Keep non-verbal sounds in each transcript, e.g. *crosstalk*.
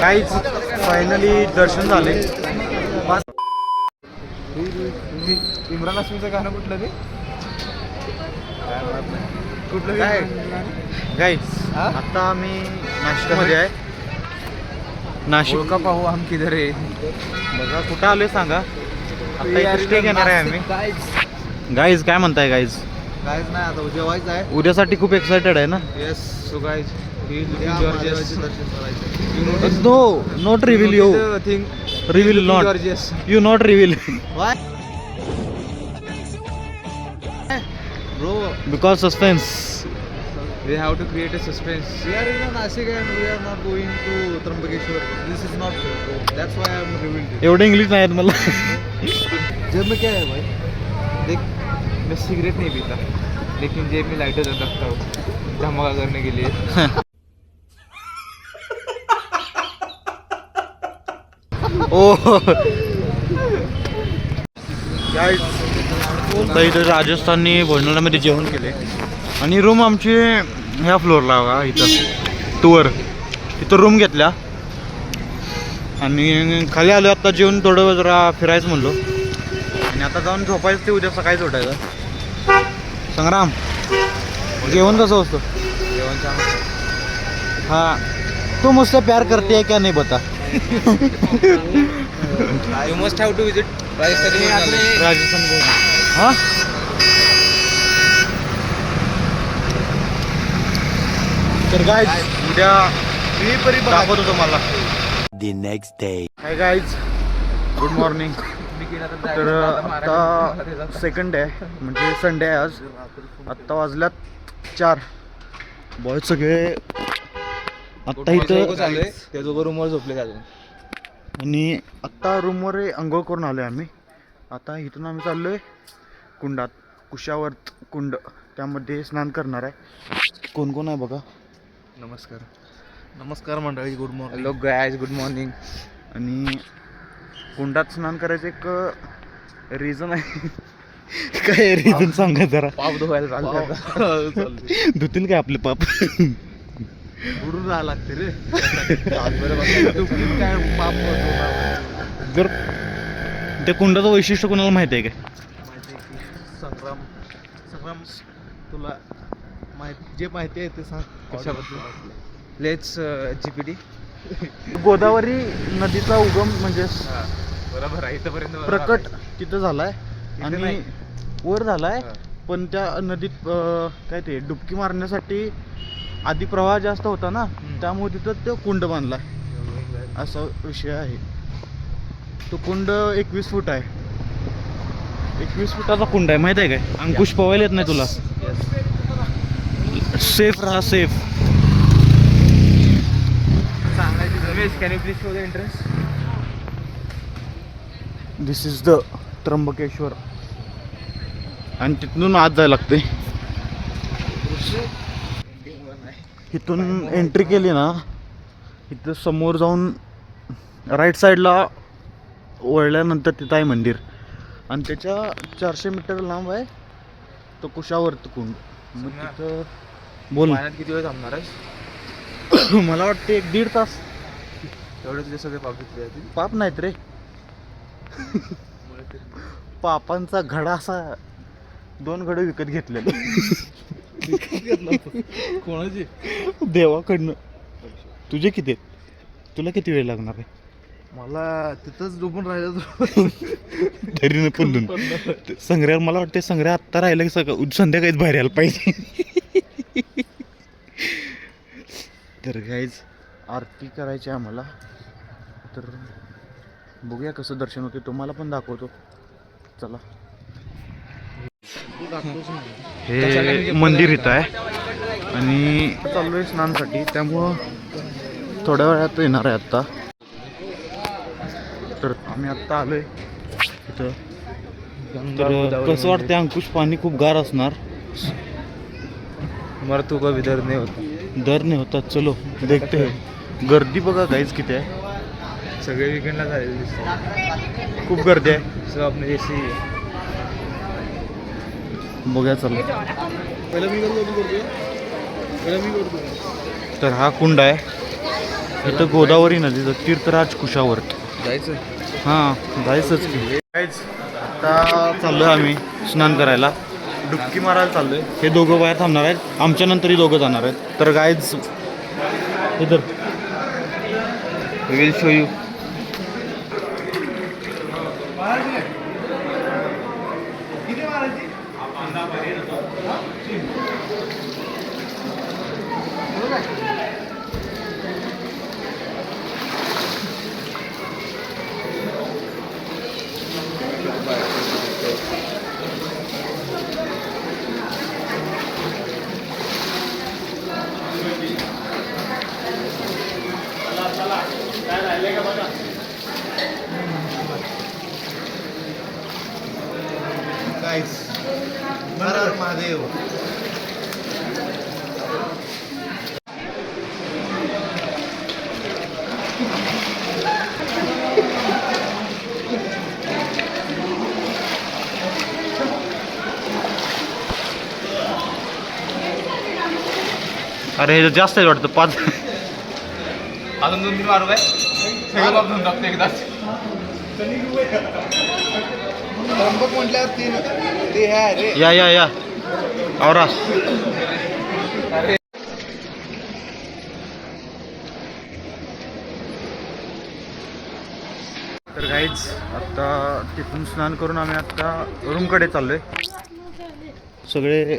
काहीच फायनली दर्शन झाले. इम्रान हाशमीचं गाणं कुठलं ते? कुठलं काय? गाईज? आता आम्ही नाशिकमध्ये आहे. नाशिक. ओळखा पाहू आम किधर आहे बघा कुठं आलोय सांगा. आता इथे स्टे घेणार आहे आम्ही. गाईज काय म्हणताय गाईज काहीच नाही आता जेवायचं आहे. उद्यासाठी खूप एक्सायटेड आहे ना? Yes so guys no not reveal you thing reveal not you not reveal because suspense we have to create a suspense. We are in Nashik and we are not going to Trambakeshwar. This is not fair, bro. That's why I am revealed it. एवढं English नाही येत मला जेब में क्या है भाई देख मैं सिगरेट नहीं पीता लेकिन जेब में लाइटर रखता हूँ धमाका करने के लिए ओ तर इथे राजस्थाननी भोजनालयामध्ये जेवण केले आणि रूम आमची ह्या फ्लोअरला बघा इथं. टूवर इथं रूम घेतल्या. आणि खाली आलो आता जेवण थोडं जरा फिरायचं म्हणलो. आणि आता जाऊन झोपायचं ते उद्या सकाळीच उठायचं. संग्राम जेवण कसं असतं जेवण छान. हाँ. तू मुझसे प्यार करती है क्या नहीं बता? You must have to visit Rajasthan. Rajasthan. हाँ? तर काय उद्या मी परी दाखवतो तुम्हाला. The next day. Hi guys good morning तर आता सेकंड आहे म्हणजे संडे आहे आज. आत्ता वाजल्यात चार. बॉय सगळे. आत्ता इथं चालू आहे त्या दोघं रूमवर झोपले अजून? आणि आत्ता रूमवर आंघोळ करून आलो आहे आम्ही. आता इथून आम्ही चाललो आहे कुंडात. कुशावर्त कुंड. त्यामध्ये स्नान करणार आहे. कोण कोण आहे बघा? नमस्कार. नमस्कार मंडळी good morning hello guys good morning आणि कुंडात स्नान करायचं एक रिझन आहे. *laughs* काय रिझन सांगा जरा. पाप धुवायला चालते धुतील काय आपले पाप? बुडून राहा लागते रे. काय पाप. जर त्या कुंडाचं वैशिष्ट्य कोणाला माहिती आहे काय? माहिती आहे की संग्राम संग्राम तुला माहिती जे माहिती आहे ते सांग. कशाबद्दल? Let's G P D Godavari नदीचा उगम म्हणजे बरोबर आहे. इथपर्यंत प्रकट तिथं झालाय. आणि नाही. वर झालाय हा. पण त्या नदीत काय ते डुबकी मारण्यासाठी आधी प्रवाह जास्त होता ना. त्यामुळे तिथं तो कुंड बांधलाय असा विषय आहे. तो कुंड एकवीस फूट आहे. एकवीस फुटाचा कुंड आहे माहीत आहे काय? अंकुश पवायला येत नाही तुला. सेफ राहा सेफ सांगायची Ramesh can you please show the interest this is the Trimbakeshwar आणि तिथून आत जायला लागते इथून एंट्री केली ना इथं समोर जाऊन राईट साईडला वळल्यानंतर तिथं आहे मंदिर. आणि त्याच्या चारशे मीटर लांब आहे तो कुशावर्त कुंड. मग. तिथं बोल. पाण्यात किती वेळ थांबणार आहेस? *coughs* मला वाटते एक दीड तास. तेवढे तुझे सगळे पाप घेतले जातील पाप नाहीत रे. *laughs* पापांचा घडा असा दोन घडे विकत घेतलेले. कोणाची? देवाकडनं. तुझे किती आहेत? तुला किती वेळ लागणार आहे? मला तिथंच डुबून राहिलं तरी पण संग्रह मला वाटते संग्रह आत्ता राहिलं की सगळं संध्याकाळीच बाहेर यायला पाहिजे. तर गाईज आरती करायची आहे आम्हाला. तर बघूया कसं दर्शन होते तुम्हाला पण दाखवतो. चला. हे मंदिर इथं आहे. आणि चाललोय स्नानसाठी. त्यामुळं थोड्या वेळात येणार आहे आत्ता. तर आम्ही आत्ता आलोय इथं. तर कसं वाटतंय अंकुश पाणी खूप गार असणार. मर तू का विदर नाही होता. दर नाही होता चलो देखते हैं. गर्दी बघा गाईज किती आहे. सगळे विकेंडला झालेले दिसतात खूप गर्दी आहे. सो आपले जैसे बघूया चला. पहिला मी करतो पहिला मी करतो तर हा कुंड आहे. इथं गोदावरी नदीचं तीर्थराज कुशावर. जायचं हां जायचंच की. आता चाललोय आम्ही स्नान करायला. डुबकी मारायला चाललोय. हे दोघं बाहेर थांबणार आहेत. आमच्या नंतरही दोघं जाणार आहेत. तर गायज इधर विल शो यू अरे हे जास्त आहे वाटतं पाच. अजून दोन तीन मारू काय सगळं बाबून टाकतो एकदाच त्र्यंबक म्हटल्यावर तीन. ते आहे रे. या या या. आवरा. तर काहीच आत्ता तिथून स्नान करून आम्ही आत्ता रूमकडे चाललोय. सगळे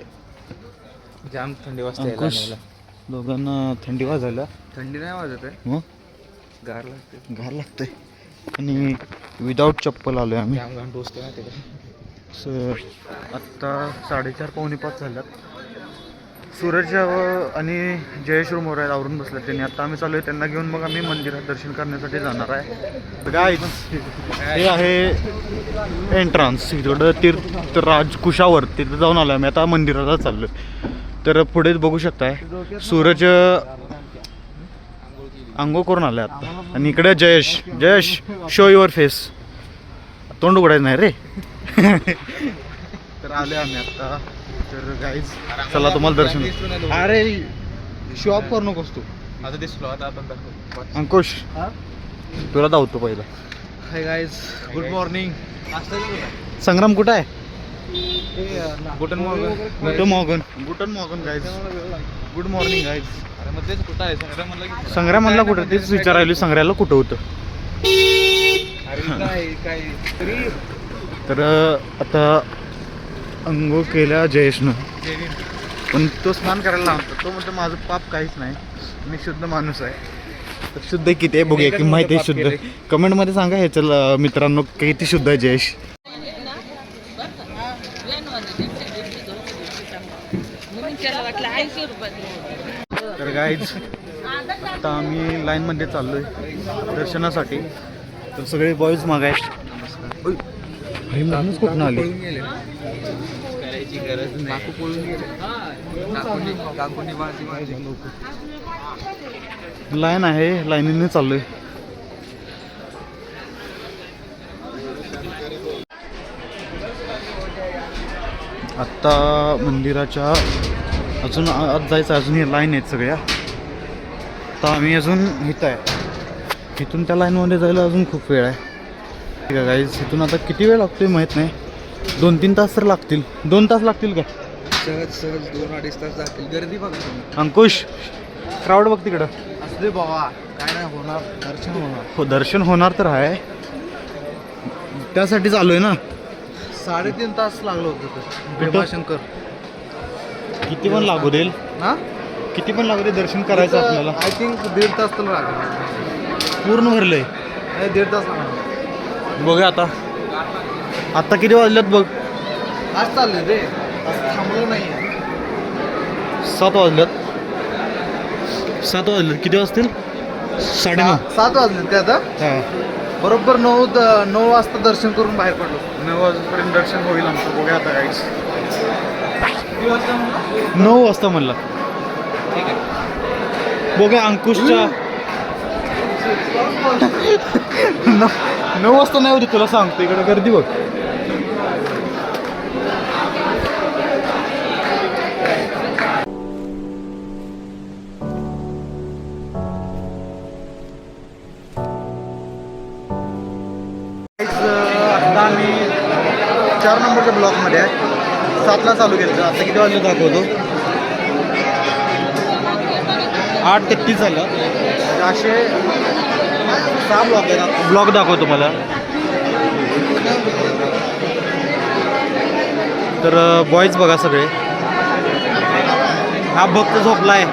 जाम थंडी वाजते अंकुश. दोघांना थंडी वाजायला. थंडी नाही वाजत आहे. मग? गार लागते. घाल लागतंय. आणि विदाऊट चप्पल आलोय आम्ही. जाम घाण टोचते ना स आत्ता साडेचार पावणे पाच झाल्यात. सूरज आणि जयेश रूमवर आहेत आवरून बसले त्यांनी. आता आम्ही चालू आहे त्यांना घेऊन मग आम्ही मंदिरात दर्शन करण्यासाठी जाणार आहे. काय हे आहे एंट्रान्स इकडं तीर्थराज कुशावर तिथं जाऊन आलो आम्ही. आता मंदिराला चाललो तर पुढे बघू शकताय. सूरज आंघोळ करून आले आता. आणि इकडे Jayesh. Jayesh show your face तोंड उघडायचं नाही रे. तर आले आम्ही आता. तर गाईज चला तुम्हाला दर्शन अरे शो ऑफ करू नकोस तू. आता दिसलो आता आपण दाखवू. अंकुश तुला धावतो पहिला. Hi guys good morning Sangram कुठं आहे? गुटन मॉर्गन गुटन मॉर्गन गुटन मॉर्गन गाईज गुड मॉर्निंग गाईज अरे मग तेच कुठं आहे? संग्राम म्हणलं की संग्राम म्हणला कुठं? तेच विचारायला संग्राला कुठं होतं? तरी. आता अंघोळ केल्या जयेशनं. पण तो स्नान करायला लावतो तो म्हणतो माझं पाप काहीच नाही. मी शुद्ध माणूस आहे. शुद्ध किती आहे? बघूया की माहिती आहे शुद्ध. कमेंटमध्ये सांगा ह्याच्या मित्रांनो किती शुद्ध आहे जयेश त्याला वाटलं ऐंशी रुपये. तर गाईज आता आम्ही लाईनमध्ये चाललोय दर्शनासाठी. तर सगळे बॉईज मागाय अरे माणूस कुठून आले? पळून गेले करायची गरज नाही. काकू पळून गेले. काकूनी काकूनी माझी माझी लाईन आहे लाईनीने चाललोय. आत्ता मंदिराच्या अजून आत जायचं अजून हे लाईन आहेत सगळ्या. आता आम्ही अजून इथं आहे. इथून त्या लाईनमध्ये जायला अजून खूप वेळ आहे. ठीक आहे गाईज इथून आता किती वेळ लागतोय माहीत नाही. दोन तीन तास तर लागतील. दोन तास लागतील का? सहज सहज दोन अडीच तास जातील. गर्दी बघा अंकुश क्राऊड बघ तिकडं. असले बाबा काय नाही होणार दर्शन होणार. हो दर्शन होणार तर आहे. त्यासाठी चालू आहे ना? साडेतीन तास लागलं होतं तर? भीमाशंकर. किती पण लागू देईल. ना किती पण लागू दे दर्शन करायचं आपल्याला. आय थिंक दीड तास तर लागणार पूर्ण भरलंय. नाही दीड तास लागणार. बघूया आता. आता किती वाजल्यात बघ. आज चालले रे. थांबलो नाही सात वाजल्यात. सात वाजल्यात. किती वाजतील? साडेनऊ. सात वाजले ते आता? हा. बरोबर नऊ द- नऊ वाजता दर्शन करून बाहेर पडलो. नऊ वाजेपर्यंत दर्शन होईल आमचं. बघूया आता काहीच नऊ वाजता म्हणला. बघा अंकुशच्या *laughs* नऊ नऊ वाजता नाही होती तुला सांगतो इकडे गर्दी बघ. चार नंबरच्या ब्लॉकमध्ये आहे. सातला चालू केलं आता किती वाजता दाखवतो? आठ तेहतीस झालं. म्हणजे असे सहा ब्लॉक आहेत ब्लॉक दाखवतो मला. तर बॉईज बघा सगळे. हा भक्त झोपलाय.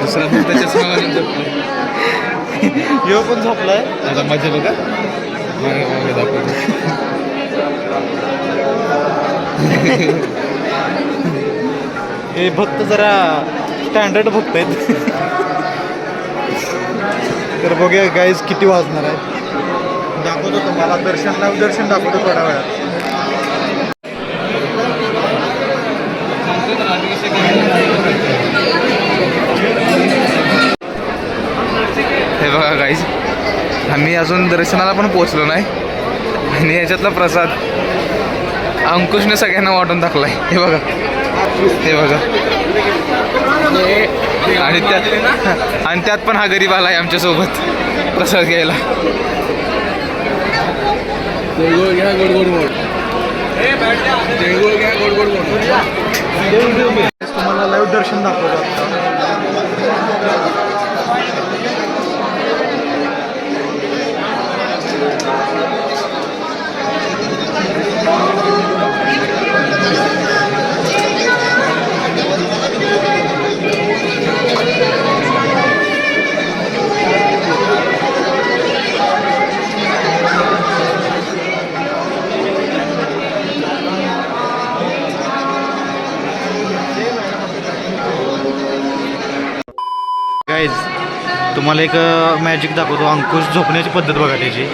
दुसरा फक्त चष्मा घालून झोपला. ह्यो पण झोपलाय. मजा बघा दाखवतो. हे भक्त जरा स्टँडर्ड भक्त आहेत. तर बघूया गाईज किती वाजणार आहे दाखवतो तुम्हाला दर्शन दर्शन दाखवतो थोड्या वेळात. हे बघा गाईज आम्ही अजून दर्शनाला पण पोहोचलो नाही. आणि याच्यातला प्रसाद. अंकुशने सगळ्यांना वाटून टाकलाय. हे बघा. हे बघा. आणि त्यात आणि त्यात पण हा गरीब आलाय आमच्यासोबत प्रसाद घ्यायला. तुम्हाला लाईव्ह दर्शन दाखवतो तुम्हाला एक मॅजिक दाखवतो. अंकुश झोपण्याची पद्धत बघा त्याची.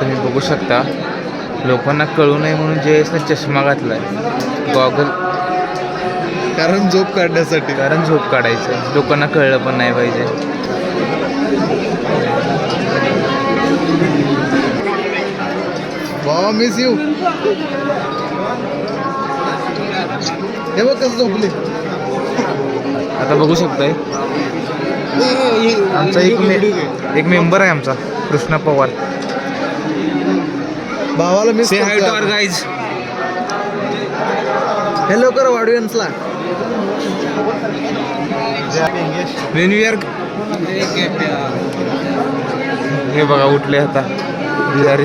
तुम्ही बघू शकता लोकांना कळू नये म्हणून जयसने चष्मा घातलाय. गॉगल कारण झोप काढण्यासाठी. कारण झोप काढायचं. लोकांना कळलं पण नाही पाहिजे. बाबा मिस यू हे बघ कसं झोपले. आता बघू शकताय. आमचा एक मे एक मेंबर आहे आमचा कृष्णा पवार. भावाला miss say hi to our guys hello कर ऑडियन्सला वेन आर हे बघा उठले आता. बिहारी.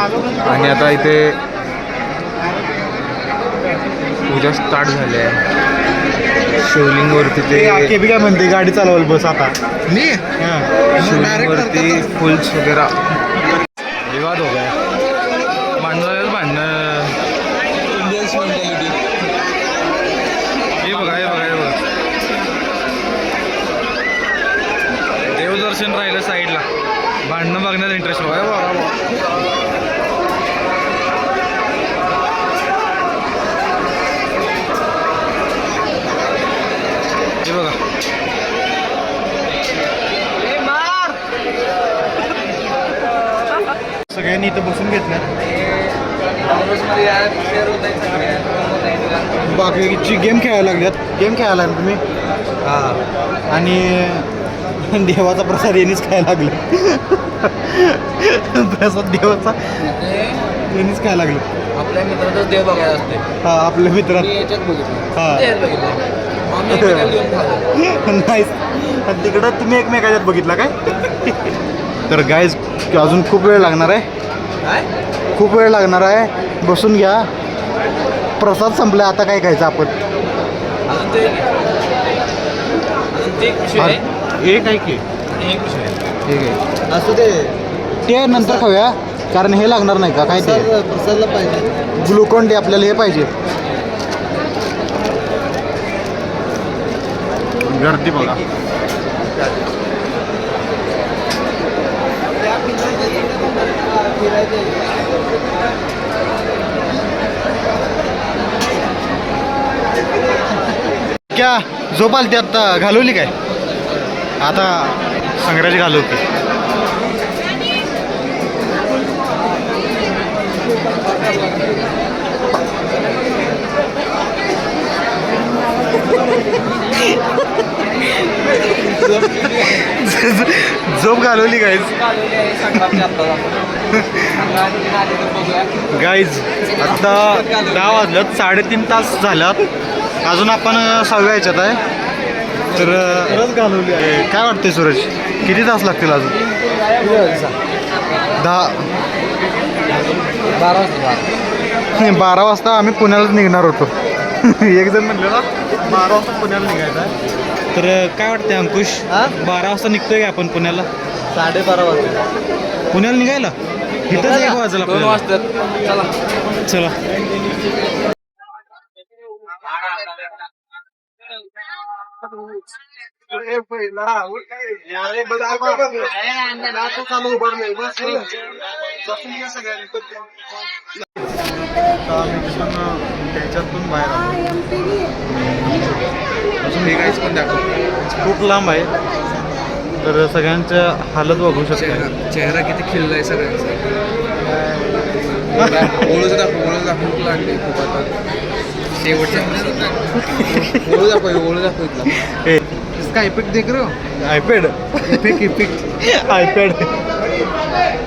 आणि आता इथे पूजा स्टार्ट झाली आहे. शिवलिंगवरती ते केबी काय म्हणते गाडी चालवल बस आता. मी? शिवलिंगवरती फुल्स वगैरे. विवाद हो गया भांडण भांडण हे बघा हे बघा हे बघा देवदर्शन राहिलं साईडला भांडणं बघण्यात इंटरेस्ट बघा हे बघा बघा. हे बघा सगळ्यांनी इथं बसून घेतलं. बाकीची गेम खेळायला लागल्यात. गेम खेळायला लागले तुम्ही? हां. आणि देवाचा प्रसाद यांनीच खायला लागले. प्रसाद देवाचा यांनीच खायला लागले. आपल्या मित्राचाच देव बघायला असते हा आपल्या मित्रात. हा. आणि तिकडं तुम्ही एकमेकाच्यात बघितला काय? तर गाईज अजून खूप वेळ लागणार आहे. खूप वेळ लागणार आहे. बसून घ्या. प्रसाद संपला आता काय खायचं आपण? एक आहे. की? ठीक आहे. असू दे. ते नंतर खाऊया कारण हे लागणार नाही का? काय ते? प्रसाद प्रसादला पाहिजे. ग्लुकोन डी आपल्याला हे पाहिजे. गर्दी बघा. क्या झोप आली ती आता घालवली काय? आता संग्रहाची घालवते. *laughs* *laughs* झोप घालवली गाईज गाईज *laughs* आता दहा वाजल्यात साडेतीन तास झाल्यात. अजून आपण सहाव्या ह्याच्यात आहे. तर घालवली काय वाटते सूरज? किती तास लागतील अजून? दहा. बारा वाजता. *laughs* बारा वाजता आम्ही पुण्यालाच निघणार होतो. एक जण म्हणलेला बारा वाजता पुण्याला निघायचं आहे. तर काय वाटतंय अंकुश? हा? बारा वाजता निघतोय का आपण पुण्याला? साडेबारा वाजता. पुण्याला निघायला? इथंच एक वाजला दोन वाजतात चला. चला. त्याच्यातून बाहेर आलो. अजून हे काहीच पण दाखव खूप लांब आहे. तर सगळ्यांच्या हालत बघू शकता. चेहरा किती खिल्लाय सगळ्यांचा. *laughs* ओळख दाखव ओळख दाखव लागले खूप आता. शेवटच्या ओळख दाखव ओळख दाखव इसका इफेक्ट देख रहे हो? IPad epic epic. आयपॅड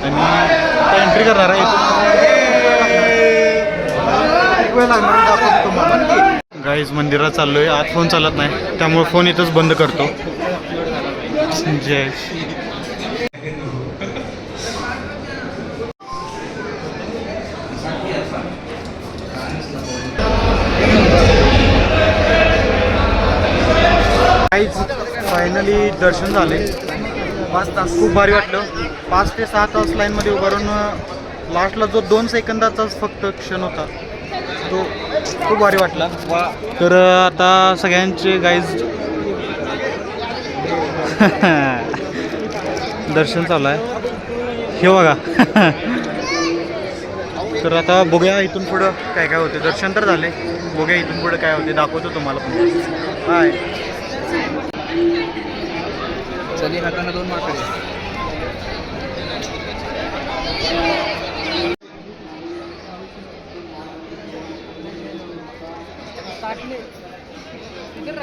आणि एंट्री करणार आहे. गाईज मंदिरात चाललो आहे आत फोन चालत नाही. त्यामुळे फोन इथंच बंद करतो. जय. काहीच फायनली दर्शन झाले. पाच तास. खूप भारी वाटलं. पाच ते सहा तास लाईनमध्ये उभारून लास्टला जो दोन सेकंदाचाच फक्त क्षण होता तो खूप भारी वाटला. तर आता सगळ्यांचे गाईज *laughs* दर्शन चालू आहे. हे बघा. *laughs* तर आता बघूया इथून पुढं काय काय होते. दर्शन तर झाले. बघूया इथून पुढं काय होते. दाखवतो तुम्हाला पण. हाय चली हाताना दोन माकडे हा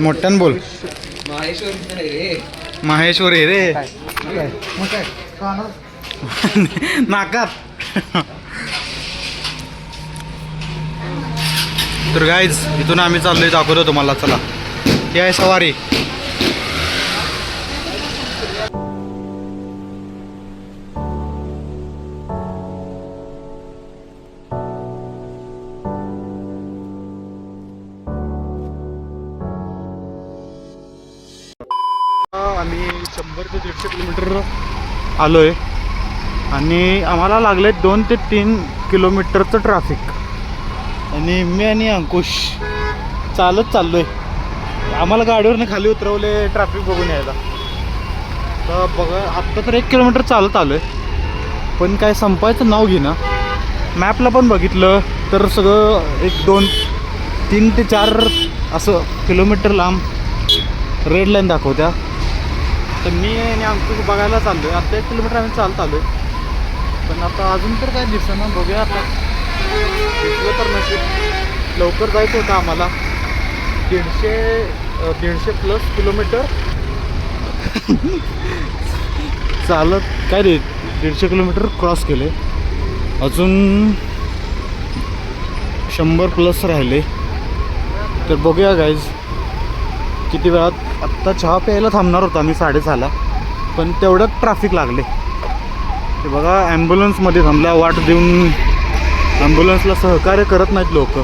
मोठ्यान बोल. माहेश्वर रे. माहेश्वर आहे रे. नाकात. तर गाईज इथून आम्ही चाललोय दाखवतो तुम्हाला. चला. ही आहे सवारी. आलो आहे आणि आम्हाला लागले दोन ते तीन किलोमीटरचं ट्रॅफिक आणि मी आणि अंकुश चालत चाललो आहे आम्हाला गाडीवरनं खाली उतरवले ट्रॅफिक बघून यायला. तर बघा आत्ता तर एक किलोमीटर चालत आलो आहे पण काय संपायचं नाव घेणं मॅपला पण बघितलं तर सगळं एक दोन तीन ते चार असं किलोमीटर लांब रेड लाईन दाखवत्या. तर मी आणि आमचं बघायला चाललो आहे आता एक किलोमीटर आम्ही चालत आलो आहे पण आता अजून तर काय दिसतं ना बघूया आता. दिसलं तर नसेल. लवकर जायचं होतं आम्हाला. दीडशे दीडशे प्लस किलोमीटर. चालत काय रे? दीडशे किलोमीटर क्रॉस केले. अजून शंभर प्लस राहिले. तर बघूया गाईज किती वेळात? आत्ता चहा प्यायला थांबणार होता आम्ही साडेसहाला पण तेवढ्यात ट्रॅफिक लागले. ते बघा ॲम्ब्युलन्समध्ये थांबल्या वाट देऊन ॲम्ब्युलन्सला सहकार्य करत नाहीत लोक.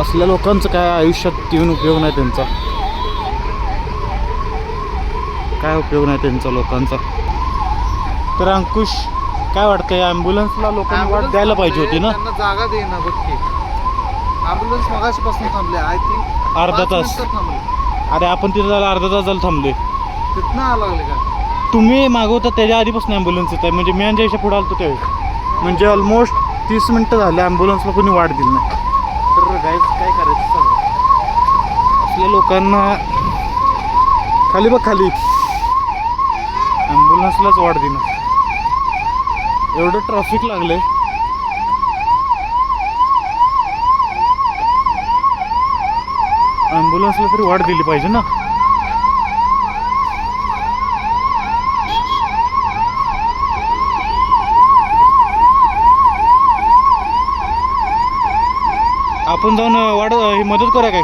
असल्या लोकांचं काय आयुष्यात येऊन उपयोग नाही त्यांचा. काय उपयोग नाही त्यांचा लोकांचा. तर अंकुश काय वाटतं या ॲम्ब्युलन्सला लोकांनी वाट द्यायला पाहिजे होती ना? त्यांना जागा दे ना बघ ॲम्ब्युलन्स मगाशीपासून थांबले. आय थिंक अर्धा तास. थांबले. अरे आपण तिथे जायला अर्धा तास झाला थांबले तिथनं आला लागले का? तुम्ही मागवता त्याच्या आधीपासून ॲम्ब्युलन्स येत आहे म्हणजे मी यांच्या पुढे आलतो त्यावेळी म्हणजे ऑलमोस्ट तीस मिनटं झाले ॲम्ब्युलन्सला कोणी वाट दिली नाही. तर गाईज काय करायचं सांगा? असल्या लोकांना खाली बघ खाली. ॲम्ब्युलन्सलाच वाट दिना एवढं ट्रॅफिक लागलं आहे ॲम्ब्युलन्सला तरी वाट दिली पाहिजे ना. आपण जाऊन वाढ ही मदत करूया काय?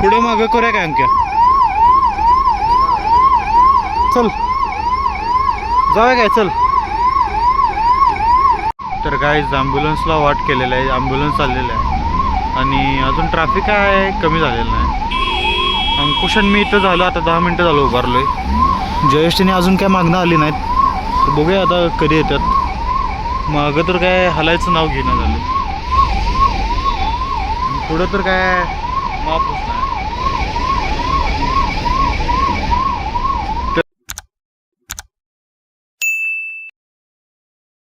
पुढे मागं करूया काय अंक्या? चल. जाऊया काय? चल. तर काय ॲम्ब्युलन्सला वाट केलेलं आहे. ॲम्ब्युलन्स चाललेलं आहे. आणि अजून ट्रॅफिक काय कमी झालेलं नाही. अंकुशन मी इथं झालो आता दहा मिनटं झालं उभारलो आहे जयेशने अजून काय मागणं आली नाहीत. तर बघूया आता कधी येतात. मागं तर काय हलायचं नाव घेणं झालं. पुढं तर काय माफच नाही.